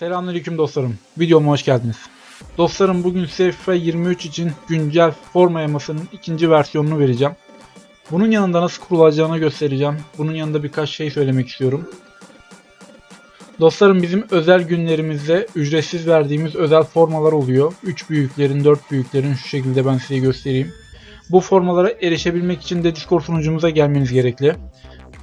Selamünaleyküm dostlarım. Videoma hoş geldiniz. Dostlarım bugün FIFA 23 için güncel forma yamasının ikinci versiyonunu vereceğim. Bunun yanında nasıl kurulacağını göstereceğim. Bunun yanında birkaç şey söylemek istiyorum. Dostlarım bizim özel günlerimizde ücretsiz verdiğimiz özel formalar oluyor. 3 büyüklerin, 4 büyüklerin şu şekilde ben size göstereyim. Bu formalara erişebilmek için de Discord sunucumuza gelmeniz gerekli.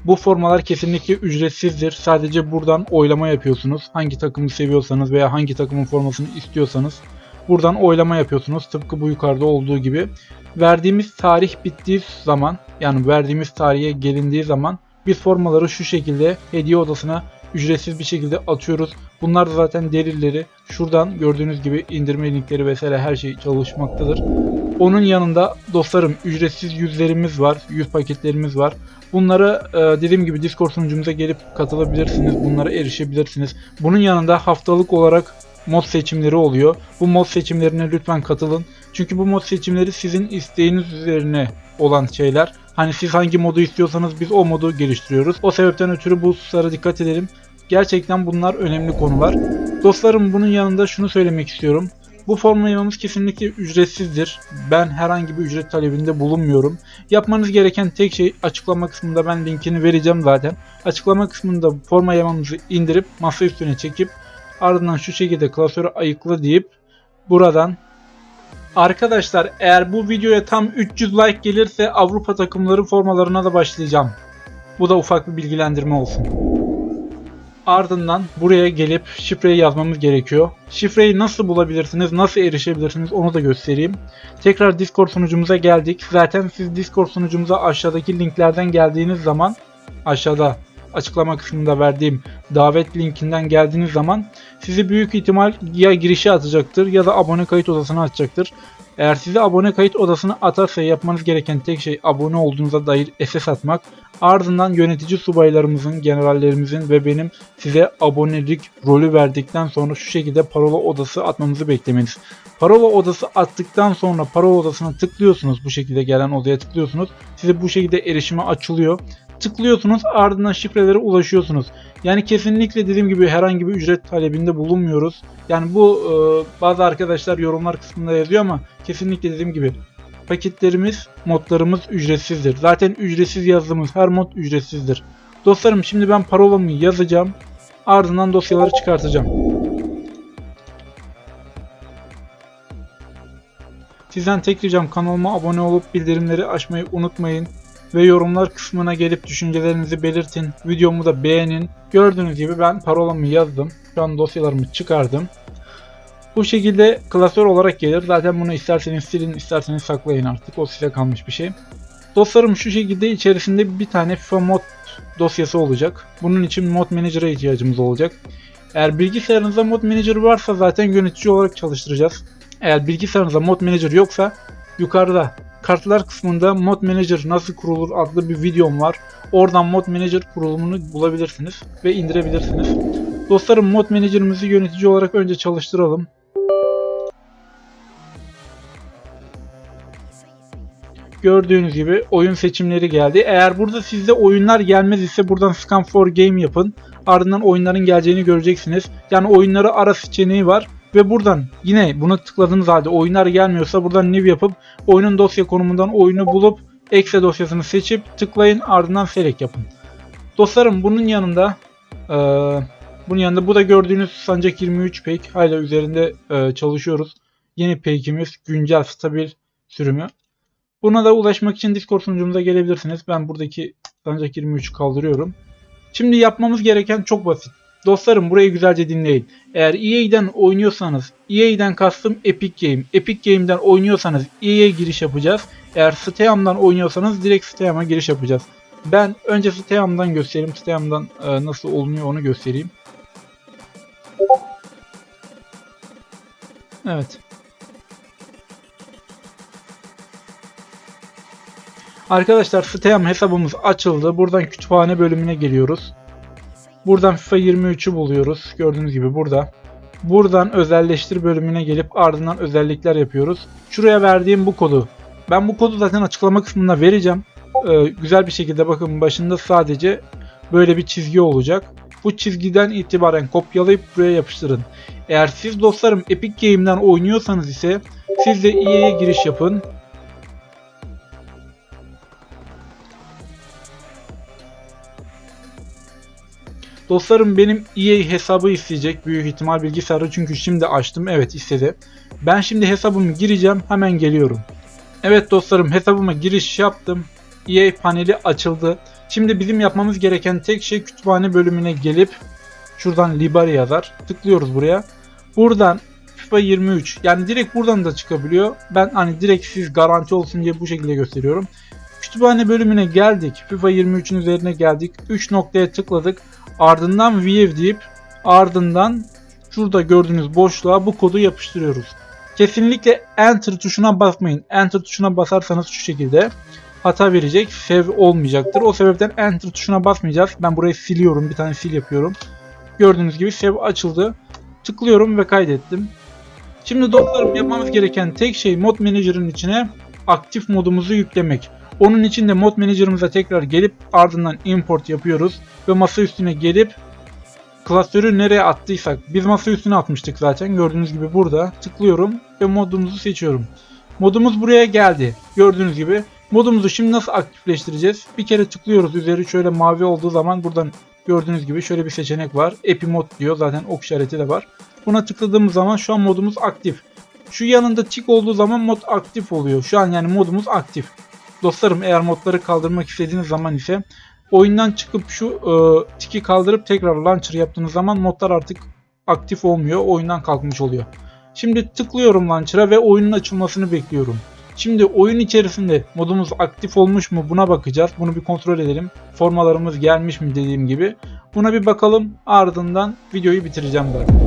Bu formalar kesinlikle ücretsizdir. Sadece buradan oylama yapıyorsunuz. Hangi takımı seviyorsanız veya hangi takımın formasını istiyorsanız buradan oylama yapıyorsunuz. Tıpkı bu yukarıda olduğu gibi. Verdiğimiz tarih bittiği zaman yani verdiğimiz tarihe gelindiği zaman biz formaları şu şekilde hediye odasına ücretsiz bir şekilde atıyoruz. Bunlar zaten delilleri. Şuradan gördüğünüz gibi indirme linkleri vesaire her şey çalışmaktadır. Onun yanında dostlarım ücretsiz yüzlerimiz var. Yüz paketlerimiz var. Bunları e, dediğim gibi Discord sunucumuza gelip katılabilirsiniz. Bunlara erişebilirsiniz. Bunun yanında haftalık olarak mod seçimleri oluyor. Bu mod seçimlerine lütfen katılın. Çünkü bu mod seçimleri sizin isteğiniz üzerine olan şeyler. Hani siz hangi modu istiyorsanız biz o modu geliştiriyoruz. O sebepten ötürü bu hususlara dikkat edelim. Gerçekten bunlar önemli konular. Dostlarım bunun yanında şunu söylemek istiyorum. Bu forma yayımımız kesinlikle ücretsizdir. Ben herhangi bir ücret talebinde bulunmuyorum. Yapmanız gereken tek şey açıklama kısmında ben linkini vereceğim zaten. Açıklama kısmında forma yayımımızı indirip masa üstüne çekip ardından şu şekilde klasörü ayıkla deyip buradan Arkadaşlar eğer bu videoya tam 300 like gelirse Avrupa takımları formalarına da başlayacağım. Bu da ufak bir bilgilendirme olsun. Ardından buraya gelip şifreyi yazmamız gerekiyor. Şifreyi nasıl bulabilirsiniz, nasıl erişebilirsiniz onu da göstereyim. Tekrar Discord sunucumuza geldik. Zaten siz Discord sunucumuza aşağıdaki linklerden geldiğiniz zaman aşağıda açıklama kısmında verdiğim davet linkinden geldiğiniz zaman sizi büyük ihtimal ya girişe atacaktır ya da abone kayıt odasına atacaktır. Eğer sizi abone kayıt odasına atarsa yapmanız gereken tek şey abone olduğunuza dair SS atmak. Ardından yönetici subaylarımızın, generallerimizin ve benim size abonelik rolü verdikten sonra şu şekilde parola odası atmamızı beklemeniz. Parola odası attıktan sonra parola odasına tıklıyorsunuz. Bu şekilde gelen odaya tıklıyorsunuz. Size bu şekilde erişime açılıyor tıklıyorsunuz ardından şifrelere ulaşıyorsunuz. Yani kesinlikle dediğim gibi herhangi bir ücret talebinde bulunmuyoruz. Yani bu e, bazı arkadaşlar yorumlar kısmında yazıyor ama kesinlikle dediğim gibi paketlerimiz, modlarımız ücretsizdir. Zaten ücretsiz yazdığımız her mod ücretsizdir. Dostlarım şimdi ben parolamı yazacağım. Ardından dosyaları çıkartacağım. Sizden tek ricam kanalıma abone olup bildirimleri açmayı unutmayın ve yorumlar kısmına gelip düşüncelerinizi belirtin. Videomu da beğenin. Gördüğünüz gibi ben parolamı yazdım. Şu an dosyalarımı çıkardım. Bu şekilde klasör olarak gelir. Zaten bunu isterseniz silin, isterseniz saklayın artık. O size kalmış bir şey. Dostlarım şu şekilde içerisinde bir tane FIFA mod dosyası olacak. Bunun için mod manager'a ihtiyacımız olacak. Eğer bilgisayarınızda mod manager varsa zaten yönetici olarak çalıştıracağız. Eğer bilgisayarınızda mod manager yoksa yukarıda kartlar kısmında mod manager nasıl kurulur adlı bir videom var. Oradan mod manager kurulumunu bulabilirsiniz ve indirebilirsiniz. Dostlarım mod manager'ımızı yönetici olarak önce çalıştıralım. Gördüğünüz gibi oyun seçimleri geldi. Eğer burada sizde oyunlar gelmez ise buradan scan for game yapın. Ardından oyunların geleceğini göreceksiniz. Yani oyunları ara seçeneği var. Ve buradan yine buna tıkladığınız halde oyunlar gelmiyorsa buradan new yapıp oyunun dosya konumundan oyunu bulup exe dosyasını seçip tıklayın ardından select yapın. Dostlarım bunun yanında e, bunun yanında bu da gördüğünüz Sancak 23 pek hala üzerinde e, çalışıyoruz. Yeni pekimiz güncel stabil sürümü. Buna da ulaşmak için Discord sunucumuza gelebilirsiniz. Ben buradaki Sancak 23'ü kaldırıyorum. Şimdi yapmamız gereken çok basit. Dostlarım burayı güzelce dinleyin. Eğer EA'den oynuyorsanız, EA'den kastım Epic Game. Epic Game'den oynuyorsanız EA'ye giriş yapacağız. Eğer Steam'dan oynuyorsanız direkt Steam'a giriş yapacağız. Ben önce Steam'dan göstereyim. Steam'dan e, nasıl olunuyor onu göstereyim. Evet. Arkadaşlar Steam hesabımız açıldı. Buradan kütüphane bölümüne geliyoruz. Buradan FIFA 23'ü buluyoruz. Gördüğünüz gibi burada. Buradan özelleştir bölümüne gelip ardından özellikler yapıyoruz. Şuraya verdiğim bu kodu. Ben bu kodu zaten açıklama kısmında vereceğim. Ee, güzel bir şekilde bakın başında sadece böyle bir çizgi olacak. bu çizgiden itibaren kopyalayıp buraya yapıştırın. Eğer siz dostlarım Epic Game'den oynuyorsanız ise siz de EA'ye giriş yapın. Dostlarım benim EA hesabı isteyecek büyük ihtimal bilgisayarı çünkü şimdi açtım evet istedi. Ben şimdi hesabımı gireceğim hemen geliyorum. Evet dostlarım hesabıma giriş yaptım. EA paneli açıldı. Şimdi bizim yapmamız gereken tek şey kütüphane bölümüne gelip şuradan Libari yazar. Tıklıyoruz buraya. Buradan FIFA 23 yani direkt buradan da çıkabiliyor. Ben hani direkt siz garanti olsun diye bu şekilde gösteriyorum. Kütüphane bölümüne geldik. FIFA 23'ün üzerine geldik. 3 noktaya tıkladık. Ardından view deyip ardından şurada gördüğünüz boşluğa bu kodu yapıştırıyoruz. Kesinlikle enter tuşuna basmayın. Enter tuşuna basarsanız şu şekilde hata verecek. Save olmayacaktır. O sebepten enter tuşuna basmayacağız. Ben burayı siliyorum. Bir tane sil yapıyorum. Gördüğünüz gibi save açıldı. Tıklıyorum ve kaydettim. Şimdi dostlarım yapmamız gereken tek şey mod manager'ın içine aktif modumuzu yüklemek. Onun için de mod manager'ımıza tekrar gelip ardından import yapıyoruz ve masa üstüne gelip klasörü nereye attıysak biz masa üstüne atmıştık zaten gördüğünüz gibi burada tıklıyorum ve modumuzu seçiyorum. Modumuz buraya geldi. Gördüğünüz gibi modumuzu şimdi nasıl aktifleştireceğiz? Bir kere tıklıyoruz üzeri şöyle mavi olduğu zaman buradan gördüğünüz gibi şöyle bir seçenek var. Epi mod diyor zaten ok işareti de var. Buna tıkladığımız zaman şu an modumuz aktif. Şu yanında tik olduğu zaman mod aktif oluyor. Şu an yani modumuz aktif. Dostlarım eğer modları kaldırmak istediğiniz zaman ise oyundan çıkıp şu e, tiki kaldırıp tekrar launcher yaptığınız zaman modlar artık aktif olmuyor. Oyundan kalkmış oluyor. Şimdi tıklıyorum launcher'a ve oyunun açılmasını bekliyorum. Şimdi oyun içerisinde modumuz aktif olmuş mu buna bakacağız. Bunu bir kontrol edelim. Formalarımız gelmiş mi dediğim gibi. Buna bir bakalım ardından videoyu bitireceğim ben.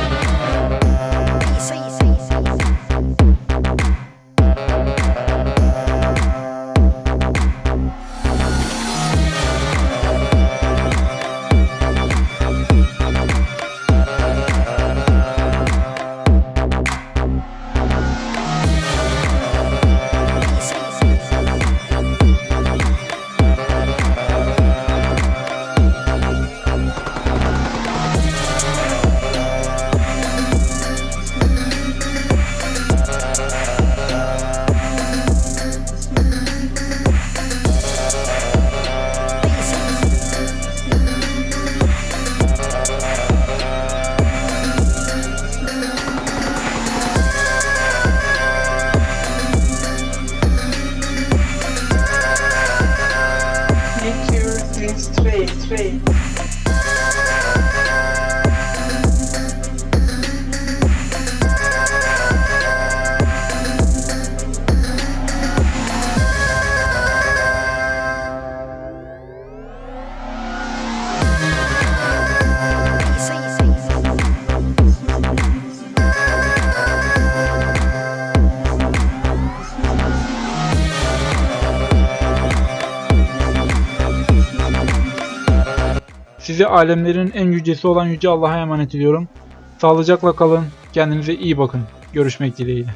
Sizi alemlerin en yücesi olan Yüce Allah'a emanet ediyorum. Sağlıcakla kalın. Kendinize iyi bakın. Görüşmek dileğiyle.